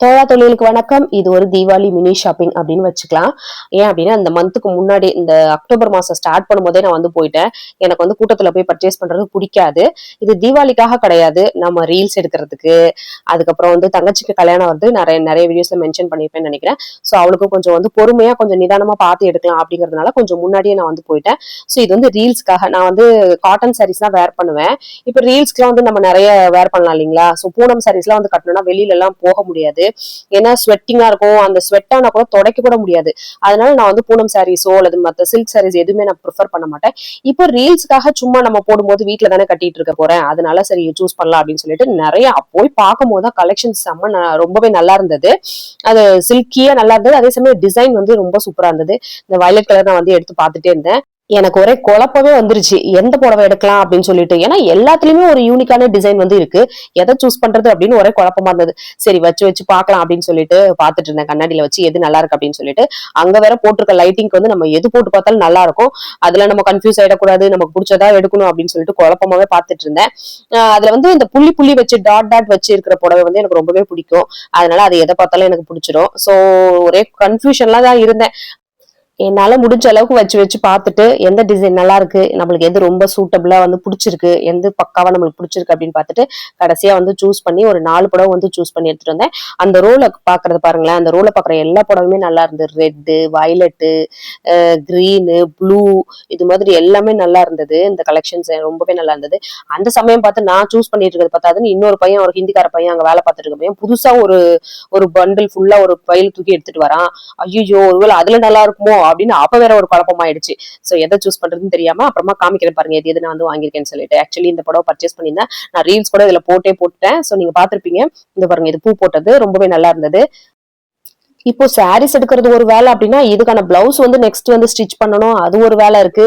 தோழா தொழிலுக்கு வணக்கம். இது ஒரு தீபாவளி மினி ஷாப்பிங் அப்படின்னு வச்சுக்கலாம். ஏன் அப்படின்னா இந்த மந்த்துக்கு முன்னாடி இந்த அக்டோபர் மாசம் ஸ்டார்ட் பண்ணும்போதே நான் வந்து போயிட்டேன். எனக்கு வந்து கூட்டத்துல போய் பர்ச்சேஸ் பண்றது பிடிக்காது. இது தீபாவளிக்காக கிடையாது. நம்ம ரீல்ஸ் எடுக்கிறதுக்கு அதுக்கப்புறம் வந்து தங்கச்சிக்கு கல்யாணம் வந்து நிறைய நிறைய வீடியோஸ்ல மென்ஷன் பண்ணியிருப்பேன்னு நினைக்கிறேன். ஸோ அவளுக்கு கொஞ்சம் வந்து பொறுமையா கொஞ்சம் நிதானமா பார்த்து எடுக்கலாம் அப்படிங்கிறதுனால கொஞ்சம் முன்னாடியே நான் வந்து போயிட்டேன். ஸோ இது வந்து ரீல்ஸ்க்காக நான் வந்து காட்டன் சாரீஸ் தான் வேர் பண்ணுவேன். இப்போ ரீல்ஸ்க்குலாம் வந்து நம்ம நிறைய வேர் பண்ணலாம் இல்லைங்களா? ஸோ பூனம் சாரீஸ்லாம் வந்து கட்டணும்னா வெளியில எல்லாம் போக முடியாது. ஏன்னா ஸ்வெட்டிங்கா இருக்கும். அந்த ஸ்வெட்டானா கூட துடைக்க கூட முடியாது. அதனால நான் வந்து பூனம் சாரீஸோ அல்லது மற்ற சில்க் சாரீஸ் எதுவுமே நான் ப்ரிஃபர் பண்ண மாட்டேன். இப்போ ரீல்ஸ்க்காக சும்மா நம்ம போடும்போது வீட்டில் தானே கட்டிட்டு இருக்க போறேன். அதனால சரி சூஸ் பண்ணலாம் அப்படின்னு சொல்லிட்டு நிறைய போய் பார்க்கும்போது தான் கலெக்ஷன் செம்ம ரொம்பவே நல்லா இருந்தது. அது சில்கியா நல்லா இருந்தது. அதே சமயம் டிசைன் வந்து ரொம்ப சூப்பரா இருந்தது. இந்த வயலட் கலர் நான் வந்து எடுத்து பார்த்துட்டே இருந்தேன். எனக்கு ஒரே குழப்பமே வந்துருச்சு. எந்த புடவை எடுக்கலாம் அப்படின்னு சொல்லிட்டு. ஏன்னா எல்லாத்துலயுமே ஒரு யூனிக்கான டிசைன் வந்து இருக்கு. எதை சூஸ் பண்றது அப்படின்னு ஒரே குழப்பமா இருந்தது. சரி வச்சு வச்சு பார்க்கலாம் அப்படின்னு சொல்லிட்டு பார்த்துட்டு இருந்தேன். கண்ணாடியில வச்சு எது நல்லா இருக்கு அப்படின்னு சொல்லிட்டு. அங்க வேற போட்டிருக்க லைட்டிங்க்கு வந்து நம்ம எது போட்டு பார்த்தாலும் நல்லா இருக்கும். அதுல நம்ம கன்ஃபியூஸ் ஆயிடக்கூடாது. நமக்கு பிடிச்சதா எடுக்கணும் அப்படின்னு சொல்லிட்டு குழப்பமாவே பார்த்துட்டு இருந்தேன். ஆஹ் அதுல வந்து இந்த புள்ளி புள்ளி வச்சு டாட் டாட் வச்சு இருக்கிற புடவை வந்து எனக்கு ரொம்பவே பிடிக்கும். அதனால அது எதை பார்த்தாலும் எனக்கு பிடிச்சிரும். ஸோ ஒரே கன்ஃபியூஷன்லாம் தான் இருந்தேன். என்னால் முடிஞ்ச அளவுக்கு வச்சு வச்சு பார்த்துட்டு எந்த டிசைன் நல்லா இருக்கு நம்மளுக்கு எது ரொம்ப சூட்டபிளாக வந்து பிடிச்சிருக்கு எந்த பக்காவாக நம்மளுக்கு பிடிச்சிருக்கு அப்படின்னு பார்த்துட்டு கடைசியாக வந்து சூஸ் பண்ணி ஒரு நாலு புடவை வந்து சூஸ் பண்ணி எடுத்துட்டு வந்தேன். அந்த ரோலை பார்க்கறது பாருங்களேன் அந்த ரோலை பார்க்குற எல்லா புடவையுமே நல்லா இருந்தது. ரெட்டு வயலட்டு க்ரீனு ப்ளூ இது மாதிரி எல்லாமே நல்லா இருந்தது. இந்த கலெக்ஷன்ஸ் ரொம்பவே நல்லா இருந்தது. அந்த சமயம் பார்த்து நான் சூஸ் பண்ணிட்டு இருக்கிறது பார்த்தாதுன்னு இன்னொரு பையன் ஒரு ஹிந்திக்கார பையன் அங்கே வேலை பார்த்துட்டு இருக்க பையன் புதுசாக ஒரு ஒரு பண்டில் ஃபுல்லாக ஒரு பயில் தூக்கி எடுத்துட்டு வரான். ஐயோ ஒருவேளை அதில் நல்லா இருக்குமோ? அப்படின்னு அப்ப வேற ஒரு குழப்பமாயிடுச்சு. சோ எதை சூஸ் பண்றதுன்னு தெரியாம அப்புறமா காமிக்கிறேன் பாருங்க எது எது நான் வந்து வாங்கியிருக்கேன்னு சொல்லிட்டு. ஆக்சுவலி இந்த படம் பர்ச்சேஸ் பண்ணியிருந்தேன். நான் ரீல்ஸ் கூட இதுல போட்டே போட்டேன் சோ நீங்க பாத்திருப்பீங்க இந்த பாருங்க இது பூ போட்டது. ரொம்பவே நல்லா இருந்தது. இப்போ சாரீஸ் எடுக்கிறது ஒரு வேலை அப்படின்னா இதுக்கான பிளவுஸ் வந்து நெக்ஸ்ட் வந்து ஸ்டிச் பண்ணணும். அது ஒரு வேலை இருக்கு.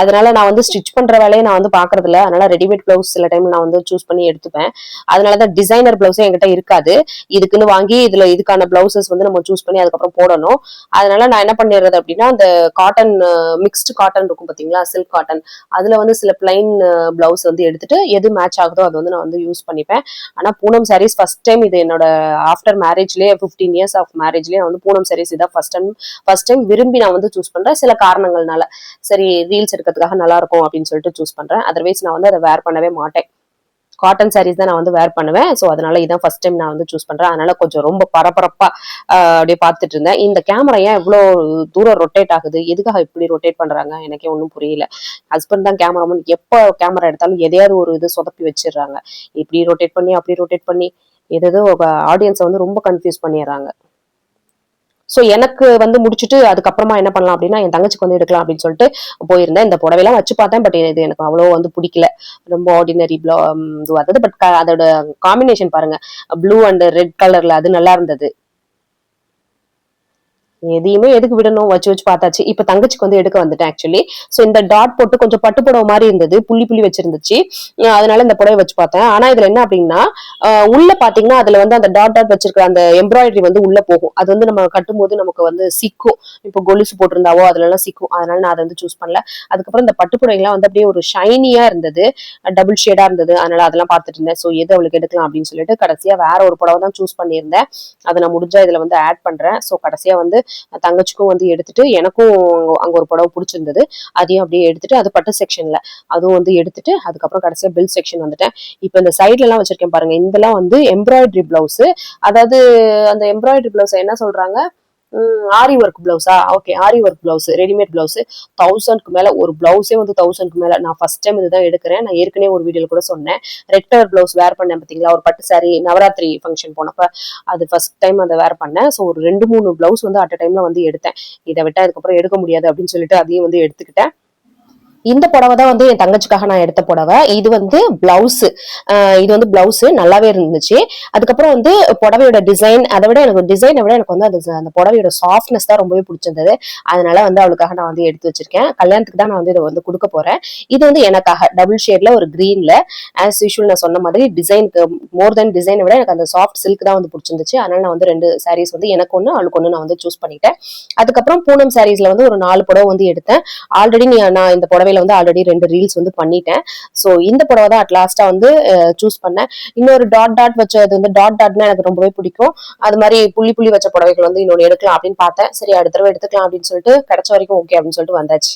அதனால நான் வந்து ஸ்டிச் பண்ற வேலையை நான் வந்து பாக்குறது இல்லை அதனால ரெடிமேட் பிளவுஸ் சில டைம் நான் வந்து சூஸ் பண்ணி எடுத்துப்பேன். அதனாலதான் டிசைனர் பிளவுஸே என்கிட்ட இருக்காது. இதுக்குன்னு வாங்கி இதுல இதுக்கான பிளவுசஸ் வந்து நம்ம சூஸ் பண்ணி அதுக்கப்புறம் போடணும். அதனால நான் என்ன பண்ணிடுறது அப்படின்னா அந்த காட்டன் மிக்ஸ்டு காட்டன் இருக்கும் பாத்தீங்களா? சில்க் காட்டன் அதுல வந்து சில பிளைன் பிளவுஸ் வந்து எடுத்துட்டு எது மேட்ச் ஆகுதோ அது வந்து நான் வந்து யூஸ் பண்ணிப்பேன். ஆனா பூனம் சாரீஸ் ஃபர்ஸ்ட் டைம் இது என்னோட ஆஃப்டர் மேரேஜ்லயே ஃபிஃப்டீன் இயர்ஸ் ஆஃப் மேரேஜ்லயே நான் வந்து பூனம் சாரீஸ் இதான் ஃபர்ஸ்ட் டைம் ஃபர்ஸ்ட் டைம் விரும்பி நான் வந்து சூஸ் பண்றேன். சில காரணங்கள்னால. சரி ரீல்ஸ் எடுக்கிறதுக்காக நல்லா இருக்கும் அப்படின்னு சொல்லிட்டு சூஸ் பண்றேன். அதர்வைஸ் நான் வந்து அதை வேர் பண்ணவே மாட்டேன். காட்டன் சாரீஸ் தான் நான் வந்து வேர் பண்ணுவேன். ஸோ அதனால இதான் ஃபர்ஸ்ட் டைம் நான் வந்து சூஸ் பண்றேன். அதனால கொஞ்சம் ரொம்ப பரபரப்பா அப்படியே பார்த்துட்டு இருந்தேன். இந்த கேமரா ஏன் இவ்வளோ தூரம் ரொட்டேட் ஆகுது? எதுக்காக இப்படி ரொட்டேட் பண்றாங்க? எனக்கே ஒன்றும் புரியல. ஹஸ்பண்ட் தான் கேமராமேன் எப்போ கேமரா எடுத்தாலும் எதையாவது ஒரு இது சொதப்பி வச்சிடுறாங்க. இப்படி ரொட்டேட் பண்ணி அப்படி ரொட்டேட் பண்ணி எதோ ஆடியன்ஸை வந்து ரொம்ப கன்ஃபியூஸ் பண்ணிடுறாங்க. ஸோ எனக்கு வந்து முடிச்சுட்டு அதுக்கப்புறமா என்ன பண்ணலாம் அப்படின்னா என் தங்கச்சிக்கு வந்து எடுக்கலாம் அப்படின்னு சொல்லிட்டு போயிருந்தேன். இந்த புடவைலாம் வச்சு பார்த்தேன். பட் இது எனக்கு அவ்வளோ வந்து பிடிக்கல. ரொம்ப ஆர்டினரி ப்ளோ இது அதாவது பட் அதோட காம்பினேஷன் பாருங்க. ப்ளூ அண்ட் ரெட் கலர்ல அது நல்லா இருந்தது. எதையுமே எதுக்கு விடணும்? வச்சு வச்சு பார்த்தாச்சு. இப்ப தங்கச்சிக்கு வந்து எடுக்க வந்துட்டேன் ஆக்சுவலி சோ இந்த டாட் போட்டு கொஞ்சம் பட்டு புடவை மாதிரி இருந்தது. புள்ளி புள்ளி வச்சிருந்துச்சு. அதனால இந்த புடவை வச்சு பார்த்தேன். ஆனா இதுல என்ன அப்படின்னா உள்ள பாத்தீங்கன்னா அதுல வந்து அந்த டாட் டாட் வச்சிருக்கிற அந்த எம்ப்ராய்டரி வந்து உள்ள போகும். அது வந்து நம்ம கட்டும்போது நமக்கு வந்து சிக்கும். இப்போ கொலுசு போட்டிருந்தாவோ அதுல எல்லாம் சிக்கும். அதனால நான் அதை வந்து சூஸ் பண்ணல. அதுக்கப்புறம் இந்த பட்டு புடவைலாம் வந்து அப்படியே ஒரு ஷைனியா இருந்தது. டபுள் ஷேடா இருந்தது. அதனால அதெல்லாம் பார்த்துட்டு இருந்தேன். சோ எது அவளுக்கு எடுக்கலாம் அப்படின்னு சொல்லிட்டு கடைசியா வேற ஒரு புடவை தான் சூஸ் பண்ணியிருந்தேன். அதை நான் முடிஞ்சா இதுல வந்து ஆட் பண்றேன். சோ கடைசியா வந்து தங்கச்சிக்கும் வந்து எடுத்துட்டு எனக்கும் அங்க- ஒரு புடவை பிடிச்சிருந்தது. அதையும் அப்படியே எடுத்துட்டு அது பட்டு செக்ஷன்ல அதுவும் வந்து எடுத்துட்டு அதுக்கப்புறம் கடைசியா பில் செக்ஷன் வந்துட்டேன். இப்போ இந்த சைட்ல எல்லாம் வச்சிருக்கேன் பாருங்க இதெல்லாம் வந்து எம்ப்ராய்டரி பிளவுஸ் அதாவது அந்த எம்ப்ராய்டரி பிளவுஸ் என்ன சொல்றாங்க? Aari work பிளவுஸா okay aari work blouse readymade blouse தௌசண்ட்க்கு மேலே ஒரு பிளவுஸே வந்து தௌசண்ட்க்கு மேலே. நான் ஃபர்ஸ்ட் டைம் இதுதான் எடுக்கிறேன். நான் ஏற்கனவே ஒரு வீடியோ கூட சொன்னேன். ரெட் கலர் பிளவுஸ் வேர் பண்ணேன் பார்த்தீங்களா? ஒரு பட்டு சாரி நவராத்திரி ஃபங்க்ஷன் போனப்ப அது ஃபர்ஸ்ட் டைம் அதை வேர் பண்ணேன். ஸோ ஒரு ரெண்டு மூணு பிளவுஸ் வந்து அட் டைம்ல வந்து எடுத்தேன். இதை விட்டால் அதுக்கப்புறம் எடுக்க முடியாது அப்படின்னு சொல்லிட்டு அதையும் வந்து எடுத்துக்கிட்டேன். இந்த புடவை தான் வந்து என் தங்கச்சிக்காக நான் எடுத்த புடவை. இது வந்து பிளவுஸ் இது வந்து பிளவுஸ் நல்லாவே இருந்துச்சு. அதுக்கப்புறம் வந்து புடவையோட டிசைன் அதை விட எனக்கு டிசைனை விட எனக்கு வந்து அது அந்த புடவையோட சாஃப்ட்னஸ் தான் ரொம்பவே பிடிச்சிருந்தது. அதனால வந்து அவளுக்காக நான் வந்து எடுத்து வச்சிருக்கேன். கல்யாணத்துக்கு தான் நான் வந்து இதை வந்து கொடுக்க போறேன். இது வந்து எனக்காக டபுள் ஷேட்ல ஒரு கிரீன்ல ஆஸ் யூஷுவல் நான் சொன்ன மாதிரி டிசைனுக்கு மோர் தென் டிசைனை விட எனக்கு அந்த சாஃப்ட் சில்க் தான் வந்து பிடிச்சிருந்துச்சு. அதனால நான் வந்து ரெண்டு சாரீஸ் வந்து எனக்கு ஒன்று அவளுக்கு ஒன்று நான் வந்து சூஸ் பண்ணிட்டேன். அதுக்கப்புறம் பூனம் சாரீஸ்ல வந்து ஒரு நாலு புடவை வந்து எடுத்தேன். ஆல்ரெடி நான் இந்த புடவையில இன்ஸ்டால வந்து ஆல்ரெடி ரெண்டு ரீல்ஸ் வந்து பண்ணிட்டேன். ஸோ இந்த புடவை தான் அட் லாஸ்டா வந்து சூஸ் பண்ணேன். இன்னொரு டாட் டாட் வச்சது வந்து டாட் டாட்னா எனக்கு ரொம்பவே பிடிக்கும். அது மாதிரி புள்ளி புள்ளி வச்ச புடவைகள் வந்து இன்னொன்று எடுக்கலாம் அப்படின்னு பார்த்தேன். சரி அடுத்த தடவை எடுத்துக்கலாம் அப்படின்னு சொல்லிட்டு கிடைச்ச வரைக்கும் ஓகே அப்படின்னு சொல்லிட்டு வந்தாச்சு.